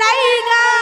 লাইগা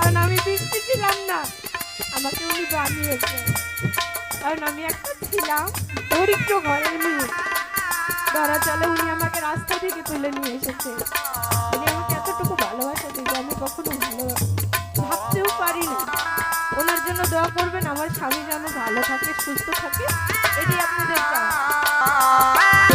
কারণ আমি বৃষ্টি ছিলাম না। আমাকে উনি বানিয়েছে। কারণ আমি একটা ছিলাম দরিদ্র ঘরের মেয়ে। ধরা চলে উনি আমাকে রাস্তা থেকে তুলে নিয়ে এসেছে। উনি আমাকে এতটুকু ভালোবাসা দিয়েছে, আমি কখনো ভালো ভাবতেও পারি না ওনার জন্য দোয়া করবেন, আমার স্বামী যেন ভালো থাকে, সুস্থ থাকে এটি আপনাদের চাওয়া।